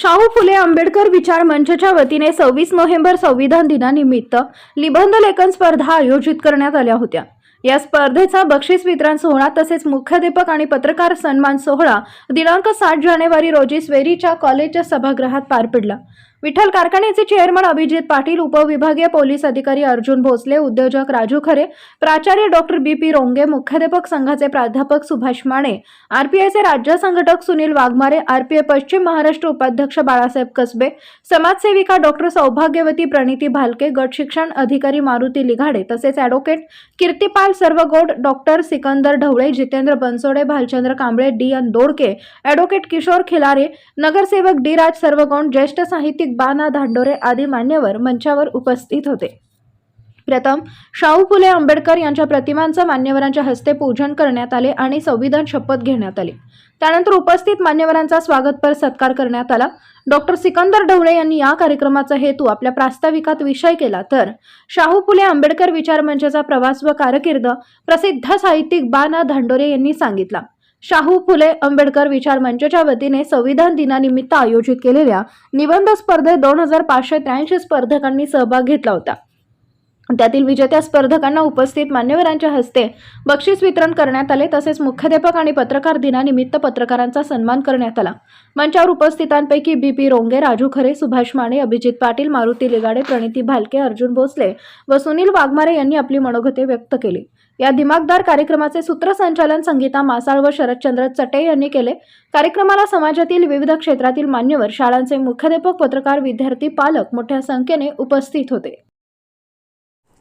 शाहू फुले आंबेडकर विचार मंचच्या वतीने सव्वीस नोव्हेंबर संविधान दिनानिमित्त निबंध लेखन स्पर्धा आयोजित करण्यात आल्या होत्या. या स्पर्धेचा बक्षीस वितरण सोहळा तसेच मुख्याध्यापक आणि पत्रकार सन्मान सोहळा दिनांक सात जानेवारी रोजी स्वेरीच्या कॉलेजच्या सभागृहात पार पडला. विठ्ठल कारखान्याचे चेअरमन अभिजित पाटील उपविभागीय पोलीस अधिकारी अर्जुन भोसले उद्योजक राजू खरे प्राचार्य डॉक्टर बी पी रोंगे मुख्याध्यापक संघाचे प्राध्यापक सुभाष माने आरपीआयचे राज्य संघटक सुनील वाघमारे आरपीआय पश्चिम महाराष्ट्र उपाध्यक्ष बाळासाहेब कसबे समाजसेविका डॉक्टर सौभाग्यवती प्रणिती भालके गट शिक्षण अधिकारी मारुती लिघाडे तसेच advocate Kirtipal Sarvagod doctor Sikandar Dhawale Jitendra Bansode Bhalchandra Kamble D N Dodke advocate Kishor Khilare नगरसेवक डी राज सर्वगोंड ज्येष्ठ साहित्यिक बाना धांडोरे आदी मान्यवर मंचावर उपस्थित होते. प्रथम शाहू फुले आंबेडकर यांच्या प्रतिमांचं मान्यवरांच्या हस्ते पूजन करण्यात आले आणि संविधान शपथ घेण्यात आली. त्यानंतर उपस्थित मान्यवरांचा स्वागतपर सत्कार करण्यात आला. डॉक्टर सिकंदर ढवळे यांनी या कार्यक्रमाचा हेतू आपल्या प्रास्ताविकात विषय केला तर शाहू फुले आंबेडकर विचार मंचाचा प्रवास व कारकीर्द प्रसिद्ध साहित्यिक बाना धांडोरे यांनी सांगितला. शाहू फुले आंबेडकर विचार मंचच्या वतीने संविधान दिनानिमित्त आयोजित केलेल्या निबंध स्पर्धेत दोन हजार पाचशे त्र्याऐंशी स्पर्धकांनी सहभाग घेतला होता. त्यातील विजेत्या स्पर्धकांना उपस्थित मान्यवरांच्या हस्ते बक्षीस वितरण करण्यात आले. तसेच मुख्याध्यापक आणि पत्रकार दिनानिमित्त पत्रकारांचा सन्मान करण्यात आला. मंचावर उपस्थितांपैकी बी पी रोंगे राजू खरे सुभाष माने अभिजित पाटील मारुती लिगाडे प्रणिती भालके अर्जुन भोसले व सुनील वाघमारे यांनी आपली मनोगते व्यक्त केली. या दिमागदार कार्यक्रमाचे सूत्रसंचालन संगीता मासाळ व शरदचंद्र चटे यांनी केले. कार्यक्रमाला समाजातील विविध क्षेत्रातील मान्यवर शाळांचे मुख्याध्यापक पत्रकार विद्यार्थी पालक मोठ्या संख्येने उपस्थित होते.